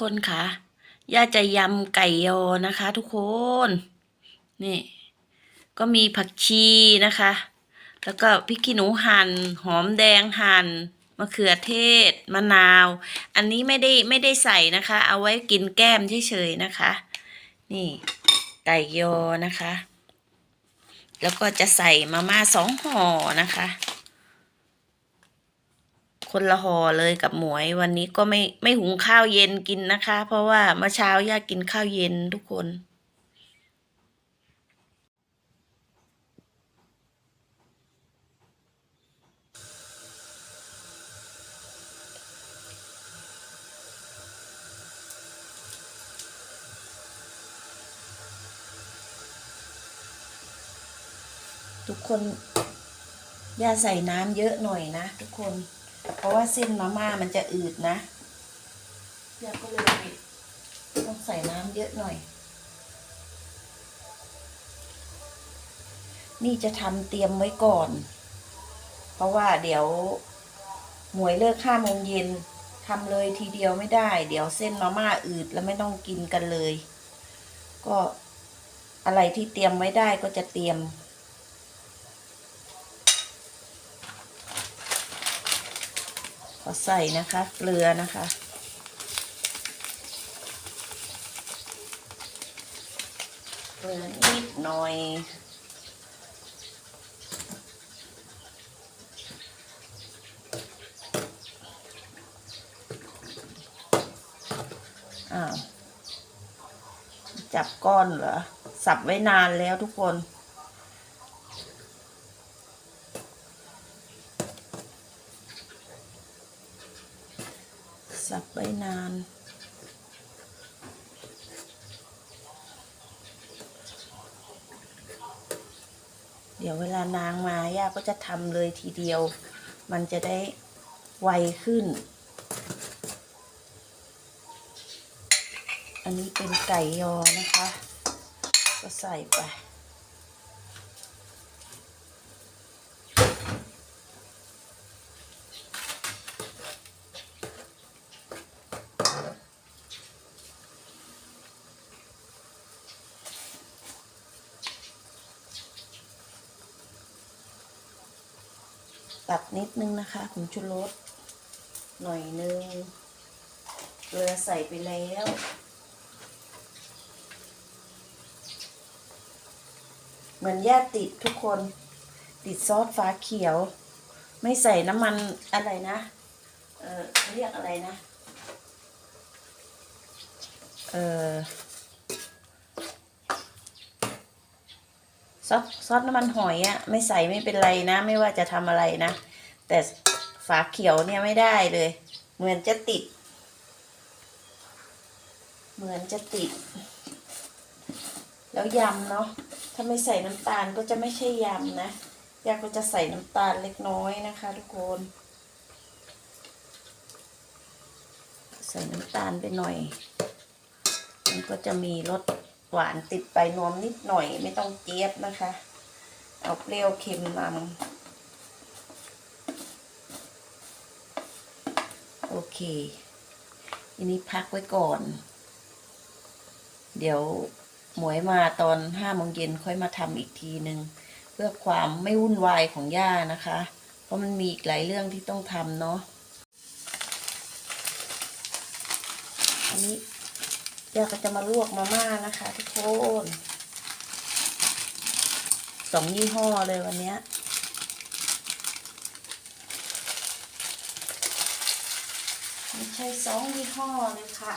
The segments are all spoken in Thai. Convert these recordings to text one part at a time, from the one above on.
คนค่ะย่าจะยำไก่ยอนะคะ ทุกคน นี่ ก็มีผักชีนะคะ แล้วก็พริกขี้หนูหั่นหอมแดงหั่นมะเขือเทศ มะนาว อันนี้ไม่ได้ไม่ได้ใส่นะคะ เอาไว้กินแก้มเฉยๆนะคะ นี่ ไก่ยอนะคะ แล้วก็จะใส่มาม่าสองห่อนะคะ คนละห่อเลยกับหมวย วันนี้ก็ไม่ไม่หุงข้าวเย็นกินนะคะ เพราะว่าเมื่อเช้าย่ากินข้าวเย็นทุกคนทุกคนย่าใส่น้ำเยอะหน่อยนะทุกคน เพราะว่าเส้นมาม่ามันจะอืดนะย่าก็เลยต้องใส่น้ำเยอะหน่อย นี่จะทำเตรียมไว้ก่อน เพราะว่าเดี๋ยวหมวยเลิกห้าโมงเย็นทำเลยทีเดียวไม่ได้ เดี๋ยวเส้นมาม่าอืดแล้วไม่ต้องกินกันเลย ก็อะไรที่เตรียมไว้ได้ก็จะเตรียม ขอใส่นะคะ เกลือนะคะ เกลือนิดหน่อยอ้าวจับก้อนเหรอ สับไว้นานแล้วทุกคน สับไว้นาน เดี๋ยวเวลานางมาย่าก็จะทำเลยทีเดียว มันจะได้ไวขึ้น อันนี้เป็นไก่ยอนะคะ ก็ใส่ไป ตัดนิดนึงนะคะผงชูรสหน่อยนึงเกลือใส่ไปแล้ว เหมือนแย่ติดทุกคน ติดซอสฟ้าเขียว ไม่ใส่น้ำมันอะไรนะ เออเขาเรียกอะไรนะ เออ ซอสซอสน้ำมันหอยอะไม่ใส่ไม่เป็นไรนะ ไม่ว่าจะทำอะไรนะ แต่ฝาเขียวเนี่ยไม่ได้เลย เหมือนจะติด เหมือนจะติด แล้วยำเนาะถ้าไม่ใส่น้ำตาลก็จะไม่ใช่ยำนะยาก็จะใส่น้ำตาลเล็กน้อยนะคะ ทุกคน ใส่น้ำตาลไปหน่อย มันก็จะมีรส หวานติดไปนวมนิดหน่อยไม่ต้องเจี๊ยบนะคะ เอาเปรี้ยวเค็มนำโอเคทีนี้พักไว้ก่อน เดี๋ยวหมวยมาตอนห้าโมงเย็นค่อยมาทำอีกทีหนึ่งเพื่อความไม่วุ่นวายของย่านะคะ เพราะมันมีอีกหลายเรื่องที่ต้องทำเนาะอันนี้ ย่าก็จะมาลวกมาม่านะคะ ทุกคนสองยี่ห้อเลยวันนี้ไม่ใช่สองยี่ห้อเลยค่ะ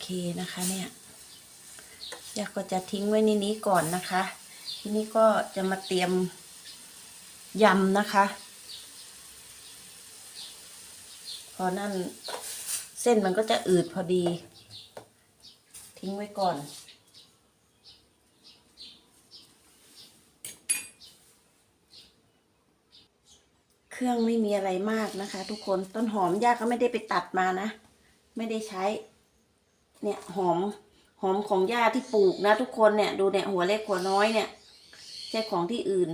เคนะคะเนี่ยยาก็จะทิ้งไว้ในนี้ก่อนนะคะ ทีนี้ก็จะมาเตรียมยำนะคะ พอนั่นเส้นมันก็จะอืดพอดี ทิ้งไว้ก่อนเครื่องไม่มีอะไรมากนะคะ ทุกคนต้นหอมย่าก็ไม่ได้ไปตัดมานะ ไม่ได้ใช้ เนี่ยหอมหอมของย่าที่ปลูกนะทุกคนเนี่ยดูเนี่ยหัวเล็กหัวน้อยเนี่ยใช่ของที่อื่น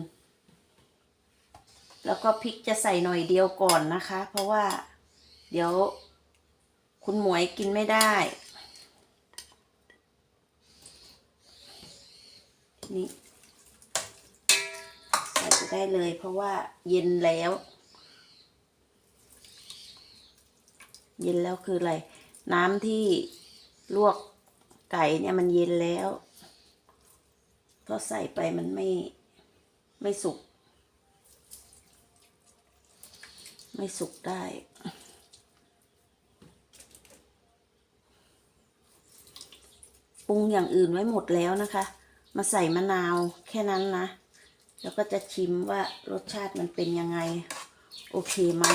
แล้วก็พริกจะใส่หน่อยเดียวก่อนนะคะ เพราะว่าเดี๋ยวคุณหมวยกินไม่ได้ นี่ใส่ไปได้เลยเพราะว่าเย็นแล้ว เย็นแล้วคืออะไร น้ำที่ ลวกไก่เนี่ยมันเย็นแล้วพอใส่ไปมันไม่ไม่สุก ไม่สุกได้ปรุงอย่างอื่นไว้หมดแล้วนะคะ มาใส่มะนาวแค่นั้นนะ แล้วก็จะชิมว่ารสชาติมันเป็นยังไง โอเคไหม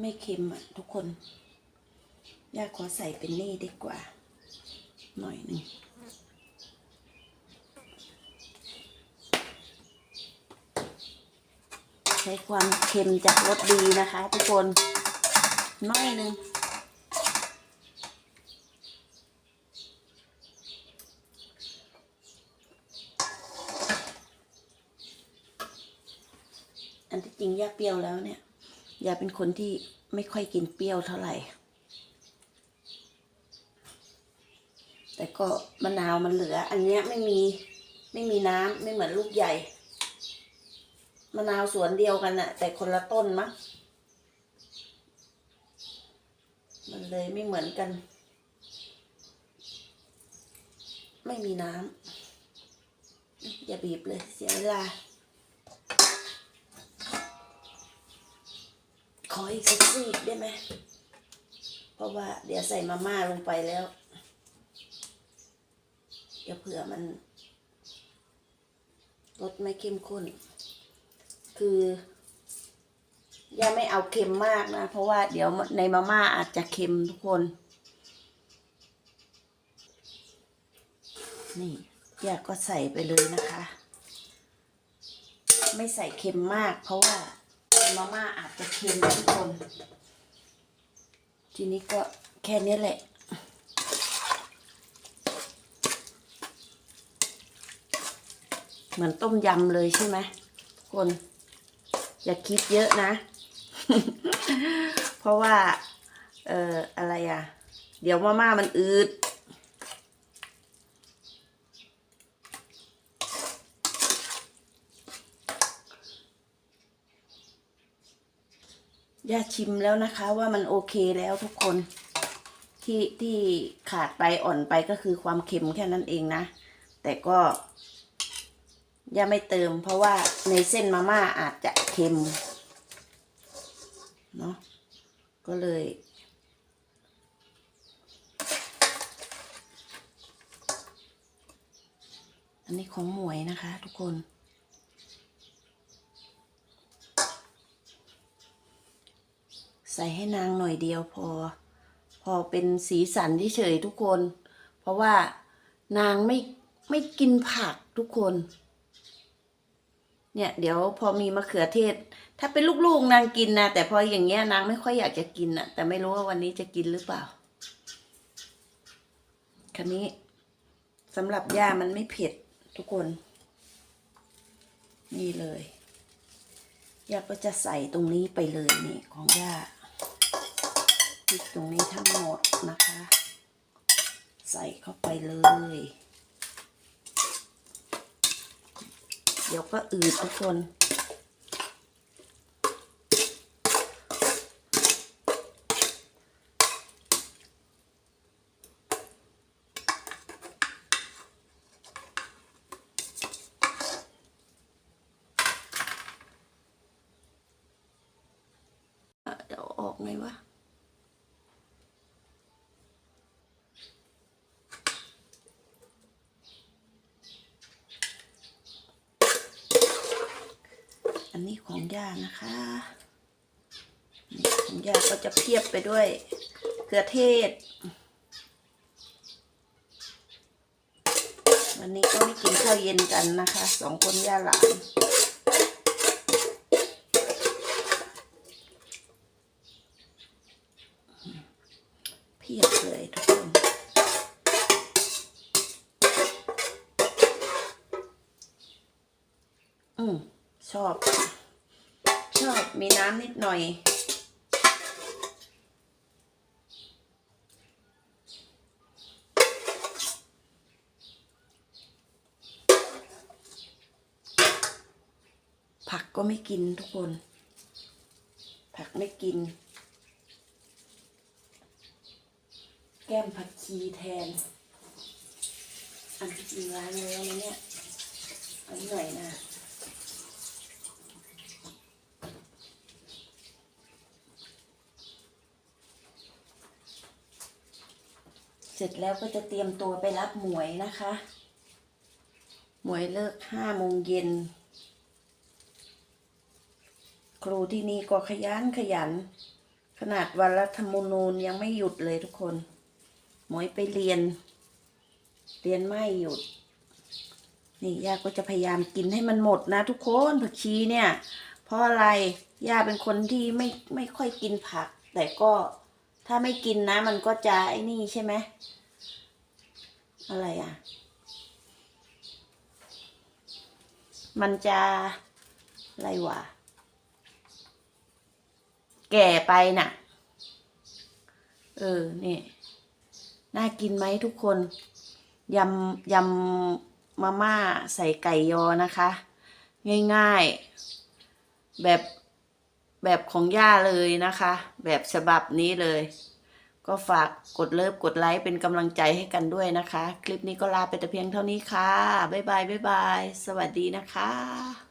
ไม่เค็มอะทุกคนย่าขอใส่เป็นนี่ดีกว่า หน่อยหนึ่งใช้ความเค็มจากรสดีนะคะ ทุกคนน้อยหนึ่งอันที่จริงย่าเปรี้ยวแล้วเนี่ย อย่าเป็นคนที่ ไม่ค่อยกินเปรี้ยวเท่าไหร่ แต่ก็มะนาวมันเหลือ อันเนี้ยไม่มีไม่มีน้ำไม่เหมือนลูกใหญ่ มะนาวสวนเดียวกันอะแต่คนละต้นมั้งมันเลยไม่เหมือนกัน ไม่มีน้ำอย่าบีบเลยเสียเวลา ออีกสักซีกได้ไหม เพราะว่าเดี๋ยวใส่มาม่าลงไปแล้ว เดี๋ยวเผื่อมันรสไม่เข้มข้น คือย่าไม่เอาเค็มมากนะ เพราะว่าเดี๋ยวในมาม่าอาจจะเค็มทุกคน นี่ย่าก็ใส่ไปเลยนะคะ ไม่ใส่เค็มมากเพราะว่า มาม่าอาจจะเค็มนะทุกคน ทีนี้ก็แค่นี้แหละ เหมือนต้มยำเลยใช่ไหมทุกคน อย่าคิดเยอะนะ เพราะว่า เอ่อ อะไรอะ เดี๋ยวมาม่ามันอืด ย่าชิมแล้วนะคะว่ามันโอเคแล้วทุกคน ที่ที่ขาดไปอ่อนไปก็คือความเค็มแค่นั้นเองนะ แต่ก็ ย่าไม่เติม เพราะว่าในเส้นมาม่าอาจจะเค็มเนาะก็เลย อันนี้ของหมวยนะคะทุกคน ส่ให้นางหน่อยเดียวพอ พอเป็นสีสันเฉยทุกคน เพราะว่านางไม่ไม่กินผักทุกคน เนี่ยเดี๋ยวพอมีมะเขือเทศ ถ้าเป็นลูกๆนางกินนะแต่พออย่างเงี้ยนางไม่ค่อยอยากจะกินนะแต่ไม่รู้ว่าวันนี้จะกินหรือเปล่าคันนี้สำหรับย่ามันไม่เผ็ดทุกคน นี่เลยย่าก็จะใส่ตรงนี้ไปเลยนี่ของย่า พริกตรงนี้ทั้งหมดนะคะ ใส่เข้าไปเลย เดี๋ยวก็อืดทุกคนไงวะ นนี้ของย่านะคะของย่าก็จะเพียบไปด้วยเกลือเทศ วันนี้ก็ไม่กินข้าวเย็นกันนะคะสองคนย่าหลานเพียบเลยทุกคน ชอบ ชอบมีน้ำนิดหน่อย ผักก็ไม่กินทุกคน ผักไม่กิน แก้มผักชีแทน อันที่จริงร้านแล้วเนี่ยอันหน่อยนะ สร็จแล้วก็จะเตรียมตัวไปรับหมวยนะคะ หมวยเลิกห้าโมงเย็น ครูที่นี่ก็ขยันขยัน ขนาดวันรัฐธรรมนูญยังไม่หยุดเลยทุกคน หมวยไปเรียน เรียนไม่หยุด นี่ย่าก็จะพยายามกินให้มันหมดนะทุกคนผักชีเนี่ย เพราะอะไรย่าเป็นคนที่ไม่ไม่ค่อยกินผัก แต่ก็ ถ้าไม่กินนะ มันก็จะไอ้นี่ใช่ไหมอะไรอะ มันจะอะไรวะแก่ไปน่ะ เออ นี่ น่ากินไหมทุกคน ยำ ยำมาม่าใส่ไก่ยอนะคะ ง่ายๆ แบบ แบบของย่าเลยนะคะ แบบฉบับนี้เลย ก็ฝากกดเลิฟกดไลค์เป็นกำลังใจให้กันด้วยนะคะ คลิปนี้ก็ลาไปแต่เพียงเท่านี้ค่ะ บ๊ายบายบ๊ายบาย สวัสดีนะคะ